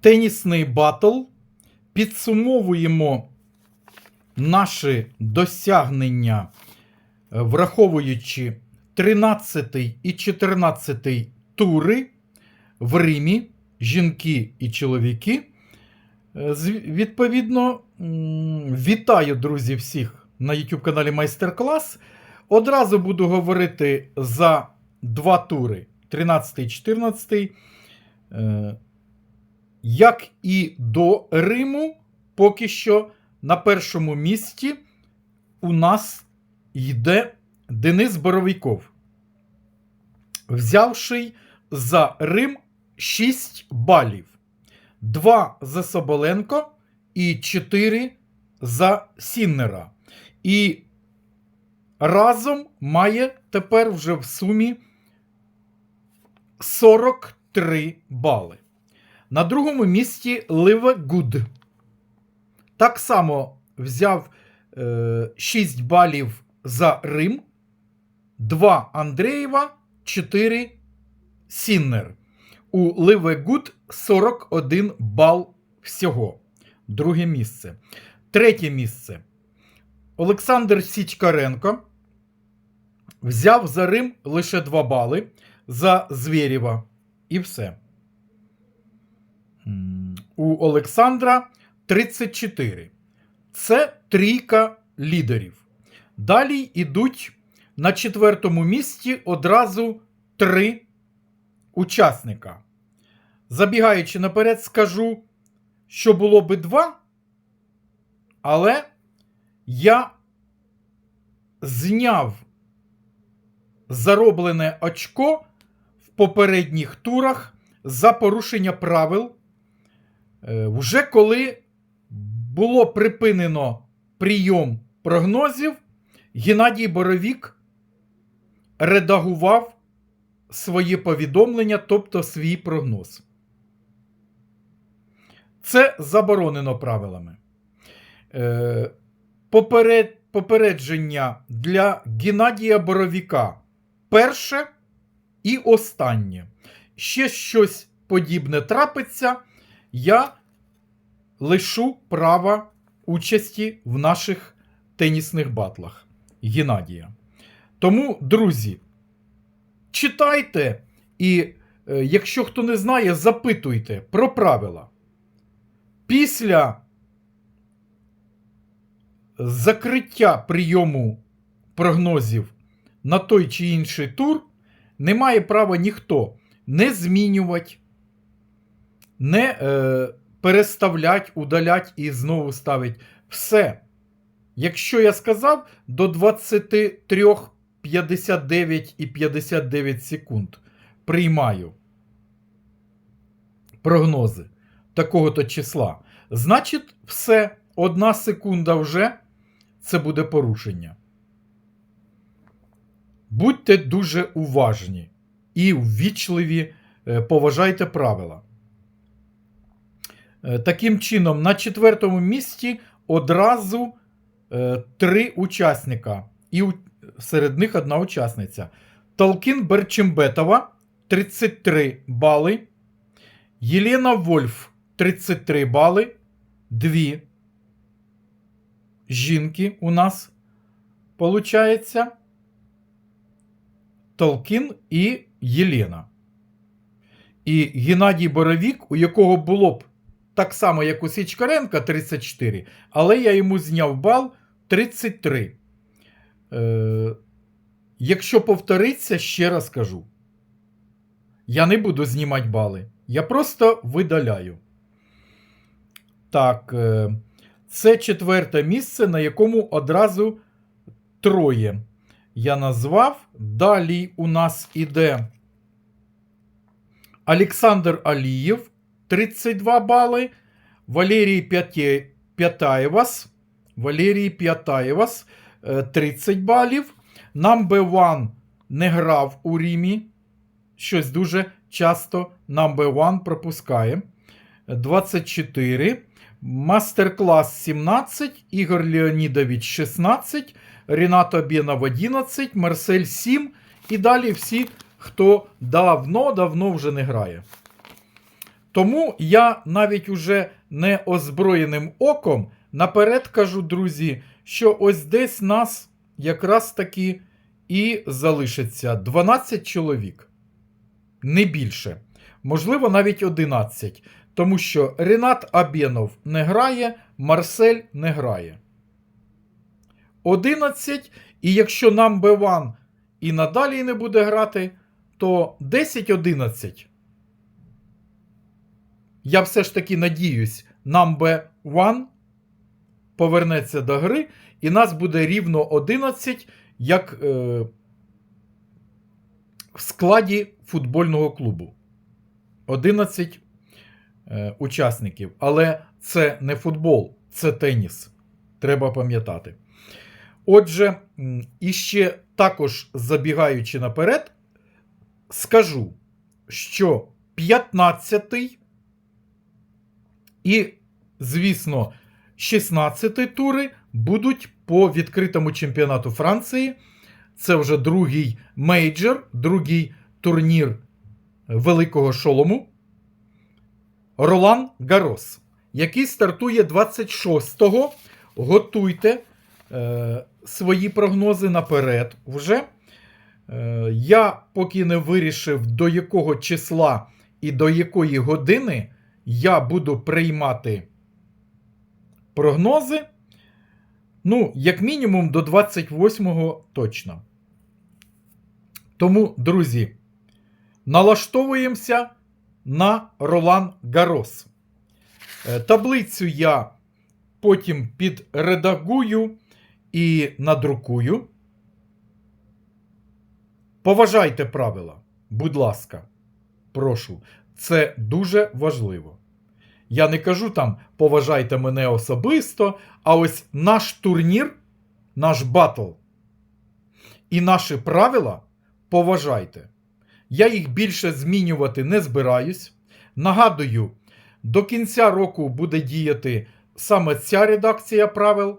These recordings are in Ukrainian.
тенісний батл. Підсумовуємо наші досягнення, е, враховуючи 13 і 14 тури в Римі, жінки і чоловіки. Е, Відповідно, вітаю, друзі, всіх на YouTube каналі Майстер-клас. Одразу буду говорити за два тури: 13 і 14. Як і до Риму, поки що на першому місці у нас йде Денис Боровиков, взявши за Рим 6 балів. 2 за Соболенко і 4 за Сіннера. І разом має тепер вже в сумі 43 бали. На другому місці Ливе Гуд. Так само взяв е, 6 балів за Рим, 2 Андрієва, 4 Сіннер. У Ливе Гуд 41 бал всього. Друге місце. Третє місце. Олександр Січкаренко взяв за Рим лише 2 бали за Звєрєва. І все. У Олександра 34. Це трійка лідерів. Далі йдуть на четвертому місці одразу три учасника. Забігаючи наперед, скажу, що було би два, але я зняв зароблене очко в попередніх турах за порушення правил. Е, Вже коли було припинено прийом прогнозів, Геннадій Боровік редагував своє повідомлення, тобто свій прогноз. Це заборонено правилами. Е, попередження для Геннадія Боровіка перше і останнє. Ще щось подібне трапиться, я лишу права участі в наших тенісних батлах Геннадія. Тому, друзі, читайте і, е, якщо хто не знає, запитуйте про правила. Після закриття прийому прогнозів на той чи інший тур не має права ніхто не змінювати, не е, переставлять, удалять і знову ставить. Все. Якщо я сказав до 23 59 і 59 секунд приймаю прогнози такого-то числа, значить, все, одна секунда вже це буде порушення. Будьте дуже уважні і ввічливі, е, поважайте правила. Е, Таким чином, на четвертому місці одразу е, три учасника, і серед них одна учасниця. Толкін Берчимбетова 33 бали. Єлена Вольф 33 бали. Дві жінки у нас получається. Толкін і Єлена. І Геннадій Боровік, у якого було б так само, як у Січкаренка 34, але я йому зняв бал 33. Е, якщо повториться, ще раз кажу. Я не буду знімати бали. Я просто видаляю. Так, е, це четверте місце, на якому одразу троє. Я назвав. Далі у нас іде Олександр Алієв 32 бали. Валерій П'яте- П'ятаєвас. Валерій П'ятаєвас е, 30 балів. Number One не грав у Рімі. Щось дуже часто Number One пропускає. 24. Мастер-клас 17. Ігор Леонідович 16. Ріната Бєнов 11. Марсель 7. І далі всі, хто давно-давно вже не грає. Тому я навіть уже неозброєним оком наперед кажу, друзі, що ось десь нас якраз таки і залишиться 12 чоловік. Не більше. Можливо, навіть 11. Тому що Ренат Абєнов не грає, Марсель не грає. 11. І якщо нам Б1 і надалі не буде грати, то 10-11. Я все ж таки надіюсь, нам Б1 повернеться до гри, і нас буде рівно 11, як е, в складі футбольного клубу. 11 е, учасників. Але це не футбол, це теніс. Треба пам'ятати. Отже, м, іще також забігаючи наперед, скажу, що 15 і, звісно, 16 тури будуть по відкритому чемпіонату Франції. Це вже другий мейджор, другий турнір Великого Шолому. Ролан Гарос, який стартує 26-го. Готуйте е, свої прогнози наперед вже. Е, я поки не вирішив, до якого числа і до якої години я буду приймати прогнози. Ну, як мінімум, до 28-го точно. Тому, друзі, налаштовуємося на Ролан Гарос. Е, Таблицю я потім підредагую і надрукую. Поважайте правила, будь ласка, прошу, це дуже важливо. Я не кажу там поважайте мене особисто, а ось наш турнір, наш батл і наші правила поважайте. Я їх більше змінювати не збираюсь. Нагадую, до кінця року буде діяти саме ця редакція правил.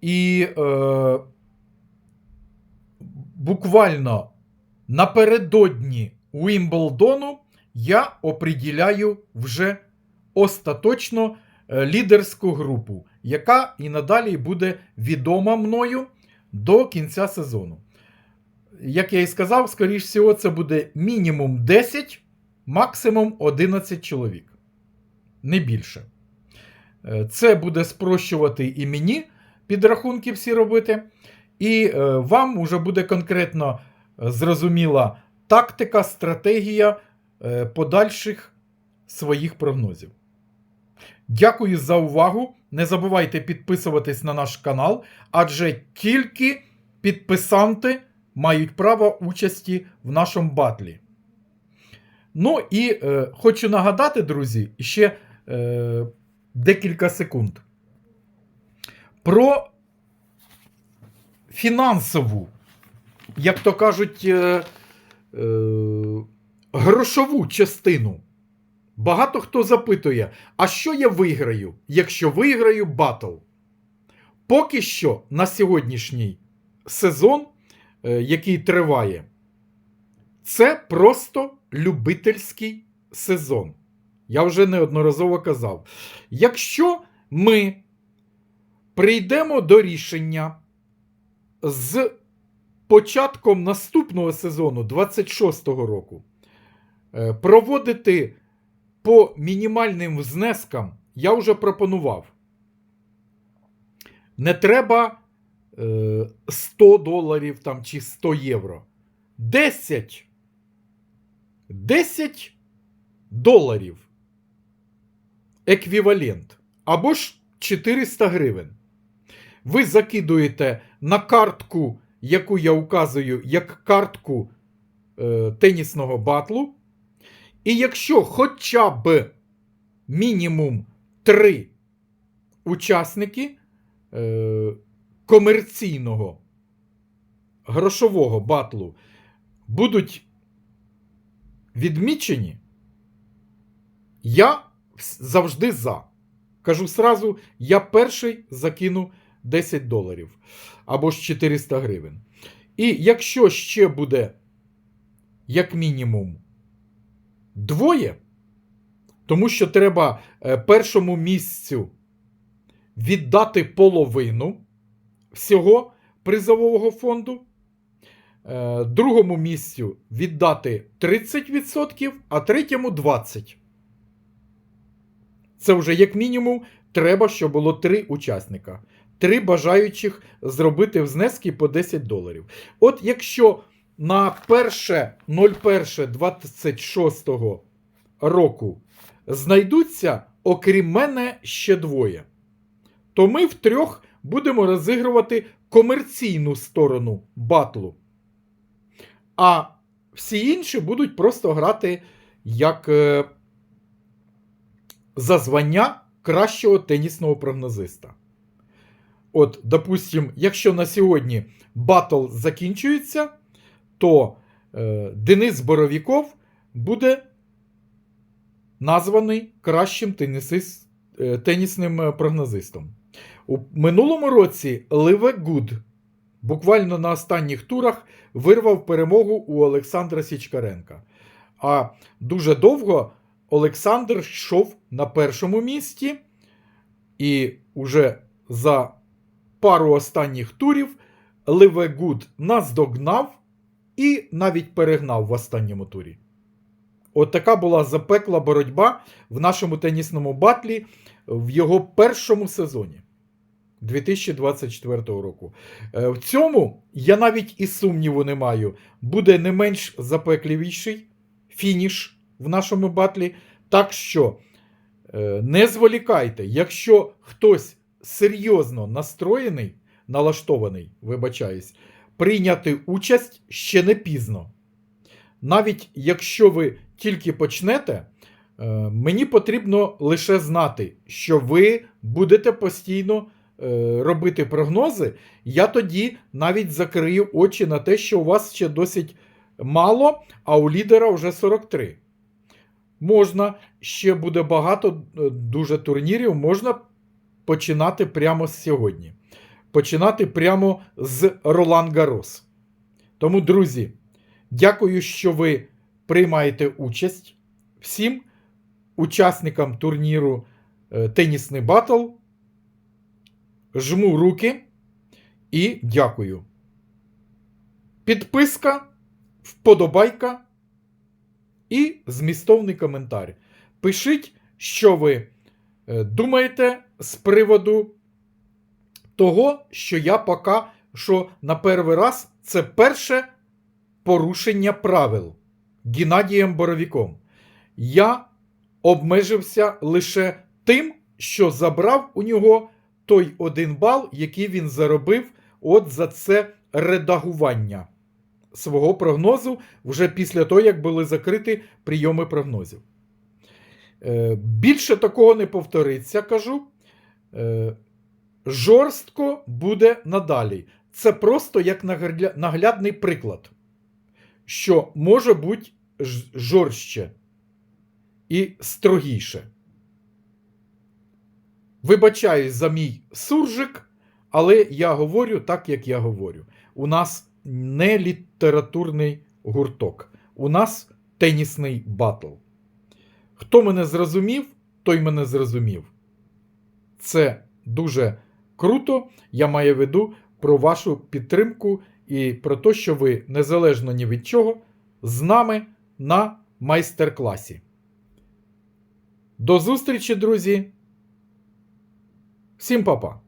І е, буквально напередодні Уімблдону я оприділяю вже остаточно е, лідерську групу, яка і надалі буде відома мною до кінця сезону. Як я і сказав, скоріш всього, це буде мінімум 10, максимум 11 чоловік. Не більше. Е, Це буде спрощувати і мені підрахунки всі робити. І е, вам вже буде конкретно зрозуміла тактика, стратегія подальших своїх прогнозів. Дякую за увагу. Не забувайте підписуватись на наш канал, адже тільки підписанти мають право участі в нашому батлі. Ну і е, хочу нагадати, друзі, ще е, декілька секунд. Про фінансову, як то кажуть, е, е, грошову частину. Багато хто запитує, а що я виграю, якщо виграю батл? Поки що на сьогоднішній сезон, е, який триває, це просто любительський сезон. Я вже неодноразово казав. Якщо ми прийдемо до рішення з початком наступного сезону 26-го року е, проводити по мінімальним внескам, я вже пропонував. Не треба е, 100 доларів там, чи 100 євро. 10. 10 доларів. Еквівалент. Або ж 400 гривень. Ви закидуєте на картку, яку я указую, як картку е, тенісного батлу. І якщо хоча б мінімум 3 учасники е, комерційного грошового батлу будуть відмічені, я завжди за. Кажу сразу, я перший закину 10 доларів або ж 400 гривень. І якщо ще буде, як мінімум, двоє Тому що треба е, першому місцю віддати половину всього призового фонду, е, другому місцю віддати 30%, а третьому 20%. Це вже як мінімум треба, щоб було три учасника. Три бажаючих зробити внески по 10 доларів. От якщо на 1.01.26 року знайдуться, окрім мене, ще двоє, то ми втрьох будемо розігрувати комерційну сторону батлу. А всі інші будуть просто грати як е, за звання кращого тенісного прогнозиста. От, допустим, якщо на сьогодні батл закінчується, то е, Денис Боровіков буде названий кращим е, тенісним е, прогнозистом. У минулому році Ливе Гуд буквально на останніх турах вирвав перемогу у Олександра Січкаренка. А дуже довго Олександр йшов на першому місці, і уже за пару останніх турів Ливе Гуд наздогнав і навіть перегнав в останньому турі. От така була запекла боротьба в нашому тенісному батлі в його першому сезоні 2024 року. Е, В цьому я навіть і сумніву не маю. Буде не менш запекливіший фініш в нашому батлі. Так що е, не зволікайте, якщо хтось серйозно настроєний, налаштований, вибачаюсь, прийняти участь ще не пізно. Навіть якщо ви тільки почнете, е, мені потрібно лише знати, що ви будете постійно е, робити прогнози. Я тоді навіть закрию очі на те, що у вас ще досить мало, а у лідера вже 43. Можна, ще буде багато е, дуже турнірів, можна починати прямо з сьогодні. Починати прямо з Ролан Гарос. Тому, друзі, дякую, що ви приймаєте участь. Всім учасникам турніру е, Тенісний Батл. Жму руки і дякую. Підписка, вподобайка і змістовний коментар. Пишіть, що ви е, думаєте з приводу того, що я поки що на перший раз це перше порушення правил Геннадієм Боровіком. Я обмежився лише тим, що забрав у нього той один бал, який він заробив от за це редагування свого прогнозу вже після того, як були закриті прийоми прогнозів. Е, Більше такого не повториться, кажу. Жорстко буде надалі. Це просто як наглядний приклад, що може бути жорстче і строгіше. Вибачаюсь за мій суржик, але я говорю так, як я говорю. У нас не літературний гурток, у нас тенісний батл. Хто мене зрозумів, той мене зрозумів. Це дуже круто. Я маю в виду про вашу підтримку і про те, що ви незалежно ні від чого з нами на майстер-класі. До зустрічі, друзі! Всім па-па!